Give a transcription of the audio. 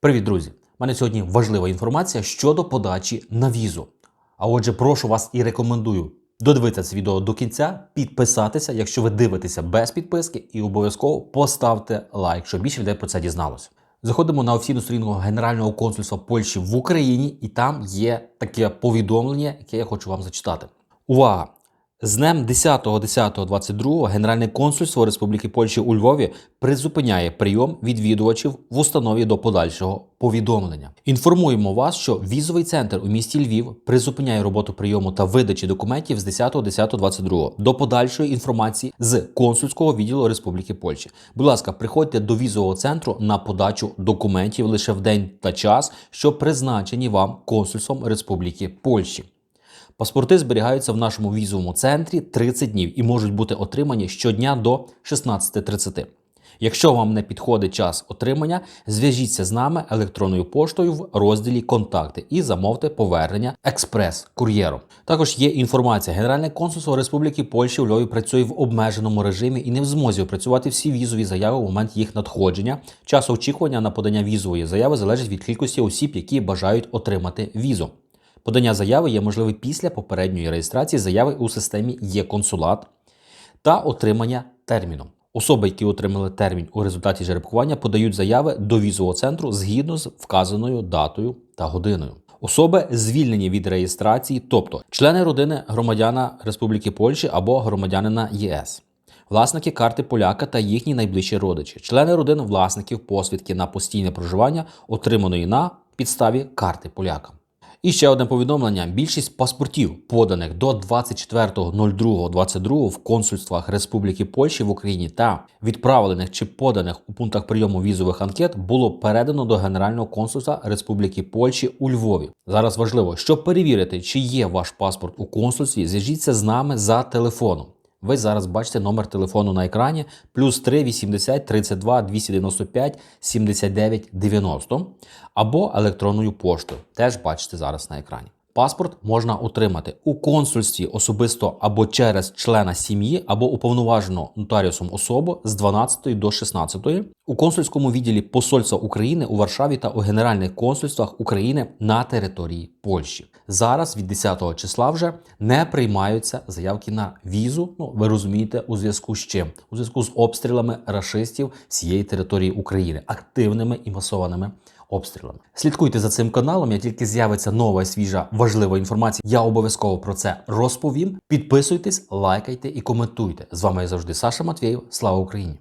Привіт, друзі! У мене сьогодні важлива інформація щодо подачі на візу. А отже, прошу вас і рекомендую додивитися це відео до кінця, підписатися, якщо ви дивитеся без підписки, і обов'язково поставте лайк, щоб більше людей про це дізналося. Заходимо на офіційну сторінку Генерального консульства Польщі в Україні, і там є таке повідомлення, яке я хочу вам зачитати. Увага! З днем 10.10.22 Генеральне консульство Республіки Польщі у Львові призупиняє прийом відвідувачів в установі до подальшого повідомлення. Інформуємо вас, що візовий центр у місті Львів призупиняє роботу прийому та видачі документів з 10.10.22 до подальшої інформації з консульського відділу Республіки Польщі. Будь ласка, приходьте до візового центру на подачу документів лише в день та час, що призначені вам консульством Республіки Польщі. Паспорти зберігаються в нашому візовому центрі 30 днів і можуть бути отримані щодня до 16.30. Якщо вам не підходить час отримання, зв'яжіться з нами електронною поштою в розділі Контакти і замовте повернення експрес-кур'єром. Також є інформація. Генеральне консульство Республіки Польщі у Львові працює в обмеженому режимі і не в змозі опрацювати всі візові заяви у момент їх надходження. Час очікування на подання візової заяви залежить від кількості осіб, які бажають отримати візу. Подання заяви є можливе після попередньої реєстрації заяви у системі Є-консулат та отримання терміну. Особи, які отримали термін у результаті жеребкування, подають заяви до візового центру згідно з вказаною датою та годиною. Особи звільнені від реєстрації, тобто члени родини громадяна Республіки Польщі або громадянина ЄС. Власники карти поляка та їхні найближчі родичі, члени родин власників посвідки на постійне проживання, отриманої на підставі карти поляка. І ще одне повідомлення: більшість паспортів, поданих до 24.02.22 в консульствах Республіки Польщі в Україні та відправлених чи поданих у пунктах прийому візових анкет, було передано до Генерального консульства Республіки Польщі у Львові. Зараз важливо, щоб перевірити, чи є ваш паспорт у консульстві, зв'яжіться з нами за телефоном. Ви зараз бачите номер телефону на екрані плюс 3 80 32 295 79 90 або електронною поштою. Теж бачите зараз на екрані. Паспорт можна отримати у консульстві особисто або через члена сім'ї, або уповноважену нотаріусом особу з 12 до 16, у консульському відділі Посольства України у Варшаві та у генеральних консульствах України на території Польщі. Зараз від 10 числа вже не приймаються заявки на візу. Ну ви розумієте, у зв'язку з чим? У зв'язку з обстрілами рашистів всієї території України, активними і масованими обстрілами. Слідкуйте за цим каналом. Як тільки з'явиться нова свіжа важлива інформація, я обов'язково про це розповім. Підписуйтесь, лайкайте і коментуйте. З вами я завжди Саша Матвєєв. Слава Україні!